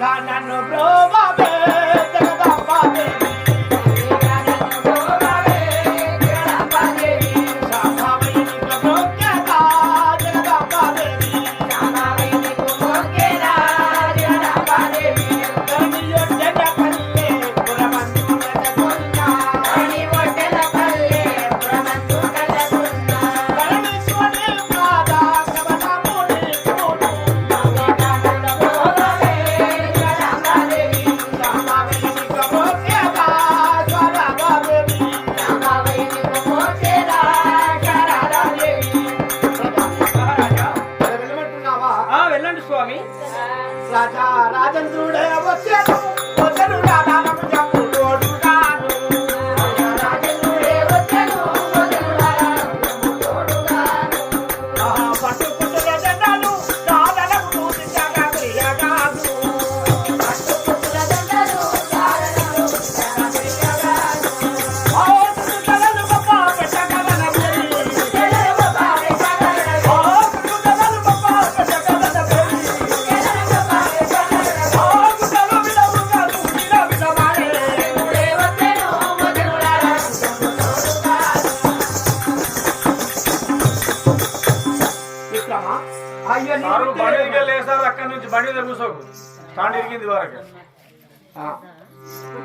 కానను బ్రోవే రాజా ఇరిగింది వరకు.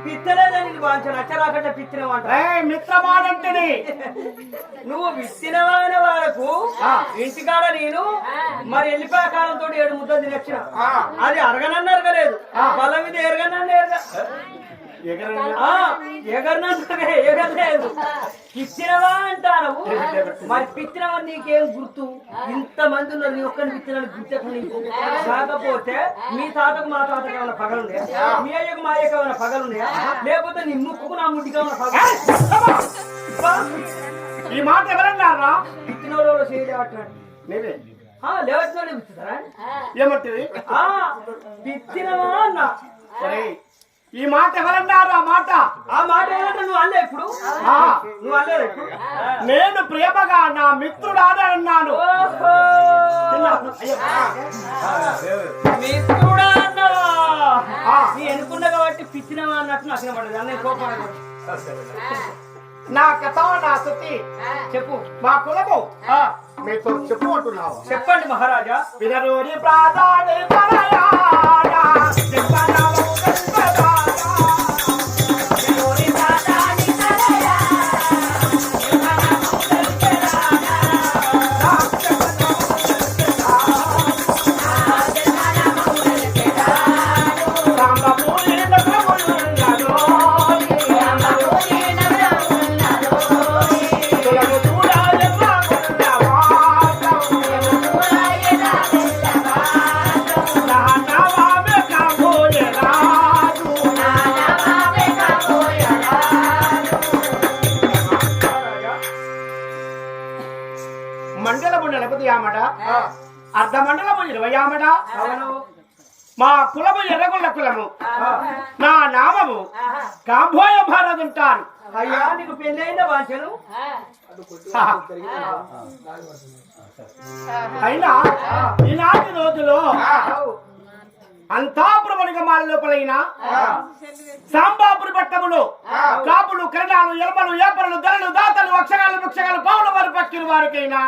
పిత్తలేదని వాంచను అచ్చరాకంటే పిత్తినవంట ఏయ్ మిత్రమాడంటిని నువ్వు విత్తినమైన వరకు. ఇంటికాడ నేను మరి వెళ్ళిపోయే కాలంతో ఏడు ముద్దలు తినొచ్చిన ఆ. అది అరగనన్ను అరగలేదు ఆ. బల మీద ఎరగనన్ను ఎరగ ఎగరలేదు. పిచ్చినవా అంటారు. మరి పిచ్చినవా నీకేం గుర్తు? ఇంత మంది ఉన్నారు నీ ఒక్కని పిచ్చినని గుర్తెక్క నీకు. కాకపోతే మీ తాతకు మా తాతకు ఏమైనా పగలుండే మీ అయ్యకు మా అయ్యకు ఏమైనా పగలుండే లేకపోతే నీ ముక్కుకు నా ముడ్డికి ఏమైనా పగలు ఈ మాట ఎవరన్నారా పిచ్చిన చేయలేవట్టాడు నేనే. పిచ్చుతారా ఆ, పిచ్చినవా అన్న? ఒరేయ్, ఈ మాట ఎవరన్నారు ఆ మాట. ఆ మాట ఏమంటే నువ్వు అల్లే ఇప్పుడు? ఆ, నువ్వు అల్లేదు ఇప్పుడు? నేను ప్రేమగా నా మిత్రుడాని అన్నాను. ఓహో. అయ్యో, మిత్రుడా అన్నావా? ఆ. నీ ఎన్నుకున్నా కాబట్టి పిచ్చినవా అన్నట్టు నాకు వినపడదు అన్నీ కోపం నా కథ నా శృతి. చెప్పు. మా కులము. ఆ, మీతో చెప్పు అంటున్నావు? చెప్పండి మహారాజా. వినరోని ప్రాధాని ఆమడ అర్ధ మండలము ఇరవై ఆమడ మా కులము ఎర్రగొల్ల కులము. నా నామము కాంబోయ భారతుంటారు అయ్యా నీకు పెళ్ళైందా వాంచను అయినా ఈనాటి రోజులో అంతాపురమణిగ మాల లోపలైన సాంబాపురి పట్టములు కాపులు కరణాలు ఎలమలు ఏపలు ధరలు దాతలు అక్షరాలు వృక్షగాలు పౌల వారి పక్కిన వారికైనా.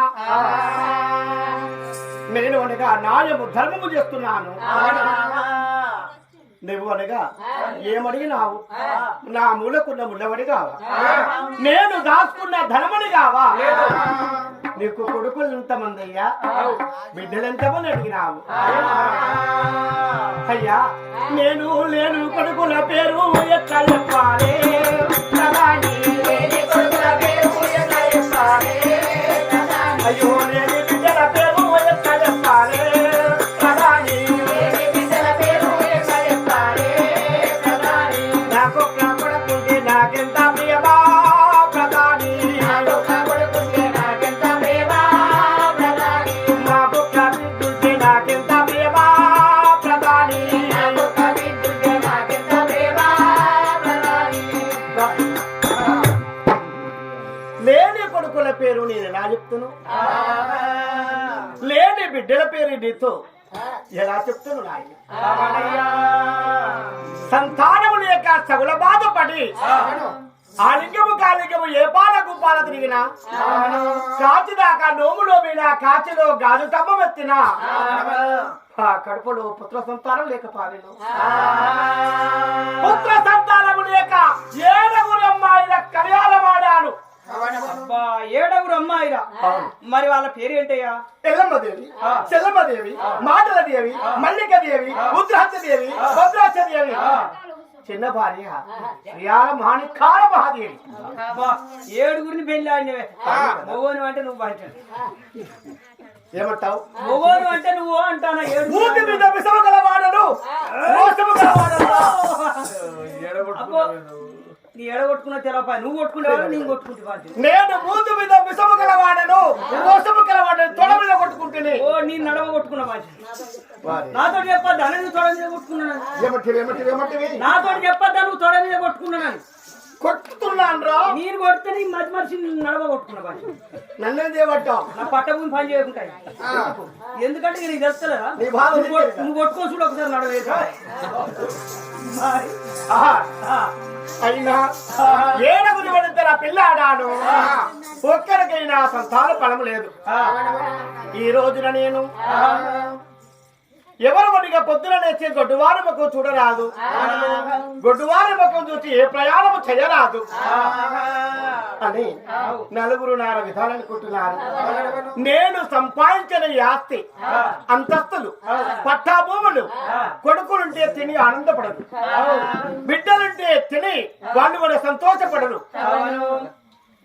నేను అనగా న్యాయము ధర్మము చేస్తున్నాను. నువ్వు అనగా ఏమడిగినావు? నా మూలకున్న ముళ్ళవడి కావా నేను దాచుకున్న ధనమని కావా నీకు కొడుకులు ఎంతమంది అయ్యా బిడ్డలు ఎంతమంది అడిగినావు అయ్యా నేను లేను కొడుకుల పేరు ఎట్లా చెప్పాలి చెప్తును? లేని బిడ్డల పేరు నీతో. ఎలా చెప్తును సంతానము లేక సగుల బాధపడి ఆలింగము కాలింగము ఏ పాల తిరిగిన తిరిగినా కాచిదాకా నోములో మీద కాచిలో గాజు తమ్మ వెత్తినా కడుపులో పుత్ర సంతానం లేక పావిను పుత్ర సంతానము లేక మరి వాళ్ళ పేరు ఏంటయ్యా ఎల్లమ్మదేవి చెల్లమ్మదేవి మాటలదేవి మల్లికదేవి రుద్రాక్షదేవి భద్రాక్షదేవి. చిన్న భార్య శ్రీయాల మాణికాల మహాదేవి అబ్బా ఏడుగురిని పెళ్ళి ఆడినవే మొగోను అంటే నువ్వు అంటాను ఏమంటావు? మొగోను అంటే నువ్వు అంటానా? ఏడు మీద విషము గలవాడను. అబ్బో నీ ఎడగొట్టుకున్న తెలపా. నువ్వు కొట్టుకునేవాడు నేను కొట్టుకుంటే నేను మూతి మీద విషము గలవాడను మోసము గలవాడను తొడ మీద కొట్టుకుంటేనే. ఓ నీ నడవ కొట్టుకున్న బాధ్యత నాతో చెప్పొద్దా? నువ్వు తొడ మీద కొట్టుకున్నాను నాతో చెప్పొద్దా? నువ్వు తొడ మీద కొట్టుకున్నాను కొట్టుతున్నాను రా. నేను కొడితే నీ మధ్య మనిషి నడవ కొట్టుకున్న బాధ్యత నన్నేం చేయబట్టావు? నా పట్టభూమి పని చేయకుంటాయి ఎందుకంటే నీకు తెలుస్తలేదా? నువ్వు కొట్- నువ్వు కొట్టుకొని చూడు ఒకసారి నడవేసా. అయినా ఏడుగురు పడితే పిల్లాడాను. ఒక్కరికైనా సంతాన ఫలం లేదు. ఈ రోజున నేను ఎవరు మడిగా పొద్దున లేచే గొడ్డువారి ముఖం చూడరాదు? గొడ్డువారి ముఖం చూసి ఏ ప్రయాణము చేయరాదు? అని నలుగురు నాలుగు విధాలనుకుంటున్నారు నేను సంపాదించిన ఆస్తి అంతస్తులు పట్టాభూములు కొడుకులుంటే తిని ఆనందపడదు బిడ్డలుంటే తిని వాళ్ళు కూడా సంతోషపడరు.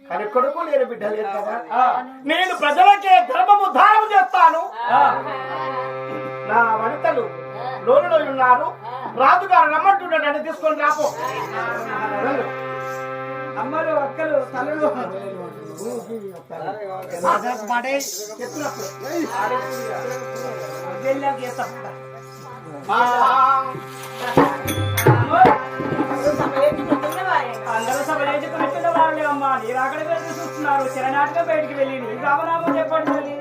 కానీ కొడుకు లేరు బిడ్డ లేదు కదా? నేను ప్రజలకే ధర్మము దానము చేస్తాను. నా వనితలు లోనులో ఉన్నారు. రాజుగారు రమ్మంటున్నాడు నన్ను తీసుకొని రాపో. అమ్మలు అక్కలు. ఆ, అందరూ సభ చేసుకున్నట్టు వాళ్ళే అమ్మా. మీరు అక్కడికి వెళ్ళి చూస్తున్నారు. చిరనాటిగా బయటికి వెళ్ళి రామనామం చెప్పండి తల్లి.